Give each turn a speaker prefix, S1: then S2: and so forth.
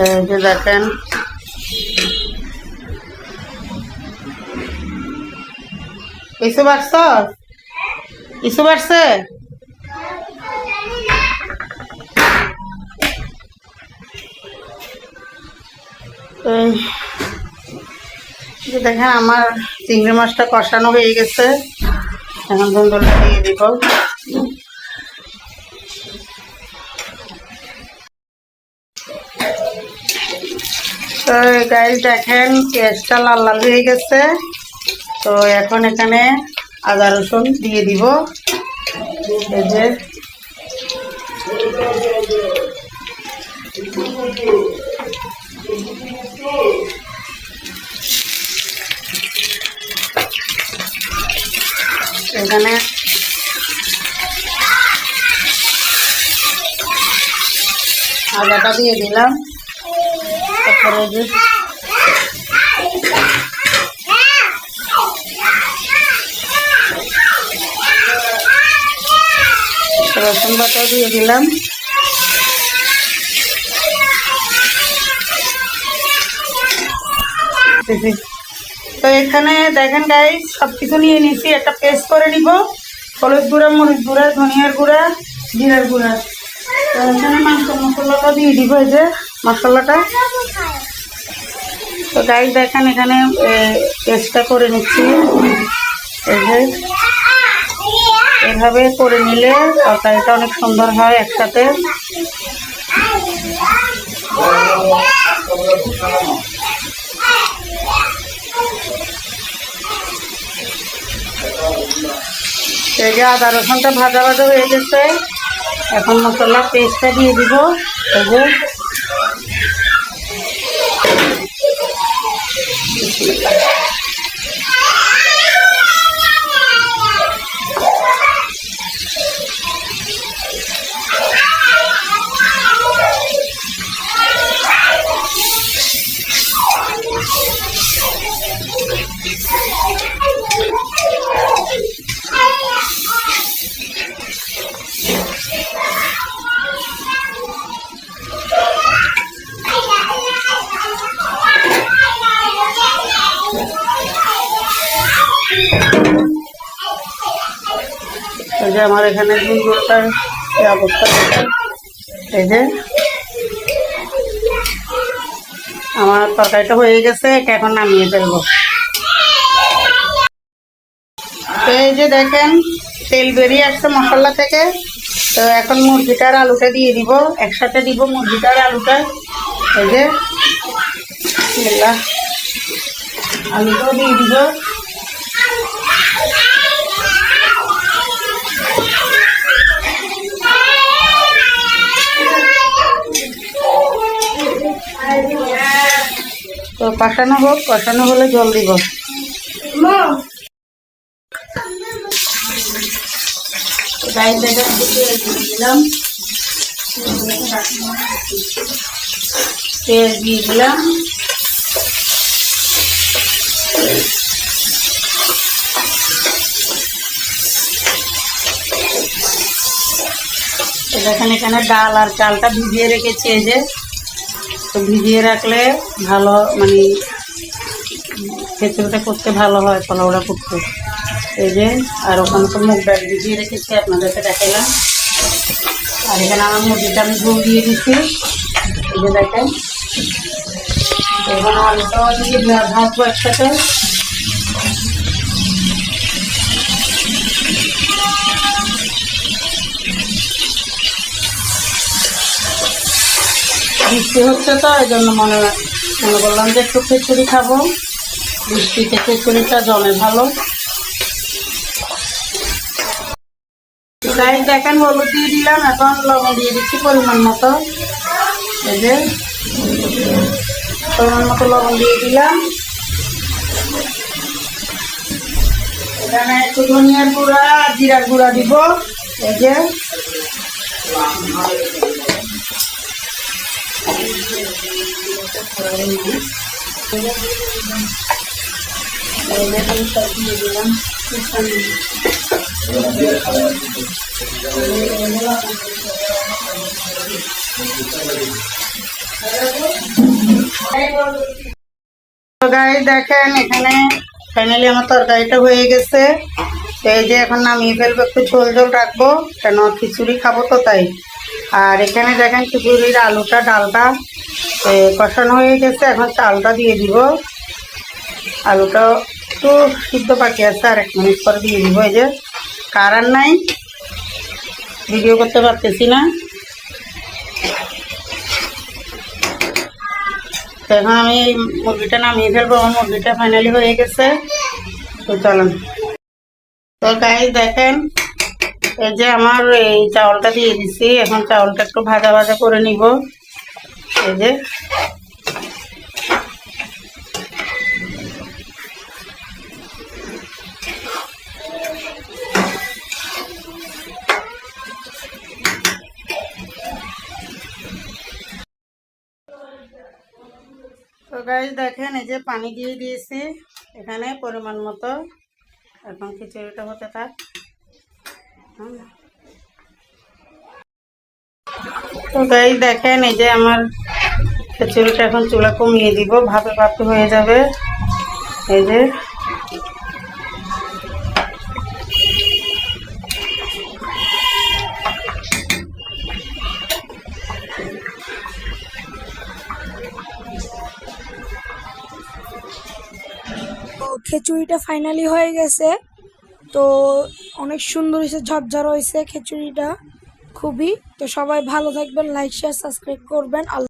S1: এই যে দেখেন। কিছু বাড়ছ? কিছু বাড়ছে? দেখেন, আমার চিংড়ি মাছটা কষানো হয়ে গেছে। এখন ধুন্দুলটা দিয়ে দিব। তো গাইজ দেখেন, পেঁয়াজটা লাল লাল হয়ে গেছে। তো এখন এখানে আদা রসুন দিয়ে দিব। যে। এখানে আদাটা দিয়ে দিলাম। রসুন বাটা দিয়ে দিলাম তো এখানে দেখেন গাই সব কিছু নিয়ে নিছি। একটা পেস্ট করে নিব। হলুদ গুঁড়া, মরিচ গুঁড়া, ধনিয়ার গুঁড়া, জিরার গুঁড়া। তো এখানে মাংস মশলাটা দিয়ে দিব এই যে, মশলাটা। তো গাই দেখেন এখানে পেস্টটা করে নিচ্ছি। এই যে, এভাবে করে নিলে তরকারিটা অনেক সুন্দর হয় একসাথে। এই যে আদা রসুনটা ভাজা ভাজা হয়ে গেছে। এখন মশলা পেস্টটা দিয়ে দিব। এই Yeah. যে আমার এখানে অবস্থা। এই যে, আমার তরকারিটা হয়ে গেছে এখন নামিয়ে ফেলব এই যে দেখেন, তেল বেরিয়ে আসছে মশলা থেকে তো এখন মুরগিটার আলুটা দিয়ে দিব, একসাথে দিব মুরগিটার আলুটা এই যে। আলুটাও দিয়ে দিব তো কষানো হোক কষানো হলে জল দিব। দিয়ে দিলাম। দেখেন এখানে ডাল আর চালটা ভিজিয়ে রেখেছি, এই যে। তো ভিজিয়ে রাখলে ভালো মানে খেচুড়িটা করতে ভালো হয়, পোলাওটা করতে। এই যে, আর ওখানে তো মুখ ডাল ভিজিয়ে রেখেছি, আপনাদেরকে দেখালাম আর এখানে আমার মুরগিটা আমি ঝোল দিয়ে দিচ্ছি। এই যে দেখেন। এখানে আলুটাও দিয়ে ভাজবো একসাথে। বৃষ্টি হচ্ছে তো, এই জন্য মনে মনে করলাম যে একটু খিচুড়ি খাব। বৃষ্টিতে খিচুড়িটা জমে ভালো। গাইস দেখেন হলুদ দিয়ে দিলাম, এখন লবণ দিয়ে দিচ্ছি পরিমাণ মতো। এই যে, পরিমাণ মতো লবণ দিয়ে দিলাম। এখানে একটু ধনিয়ার গুঁড়া, জিরার গুঁড়া দিব। এই যে দেখেন, এখানে ফাইনালি আমার তরকারিটা হয়ে গেছে। এই যে এখন নামিয়ে ফেলব, একটু ঝোল ঝোল রাখব, কেন খিচুড়ি খাব তো তাই। আর এখানে দেখেন খিচুড়ির আলুটা, ডালটা কষানো হয়ে গেছে। এখন চালটা দিয়ে দিব। আলুটা একটু সিদ্ধ বাকি আছে, আর এক মিনিট পরে দিয়ে দিব। এই যে কারার নাই? ভিডিও করতে পারতেছি না। এখন আমি মুরগিটা নামিয়ে ফেলব। আমার মুরগিটা ফাইনালি হয়ে গেছে। তো চলেন। তো গাই দেখেন এই যে আমার এই চাউলটা দিয়ে দিছি, এখন চাউলটা একটু ভাজা ভাজা করে নিব। এই যে। গাইজ দেখেন, এই যে পানি দিয়ে দিয়েছি, এখানে পরিমাণ মতো। এখন খিচুড়িটা হতে থাক। তো গাইজ দেখেন, এই যে আমার খিচুড়িটা এখন চুলা কমিয়ে দিব, ভাপে ভাপে হয়ে যাবে। এই যে।
S2: খিচুড়িটা ফাইনালি হয়ে গেছে। তো অনেক সুন্দর হয়েছে, ঝরঝর হয়েছে খিচুড়িটা, খুবই। তো সবাই ভালো থাকবেন লাইক শেয়ার সাবস্ক্রাইব করবেন। আল্লাহ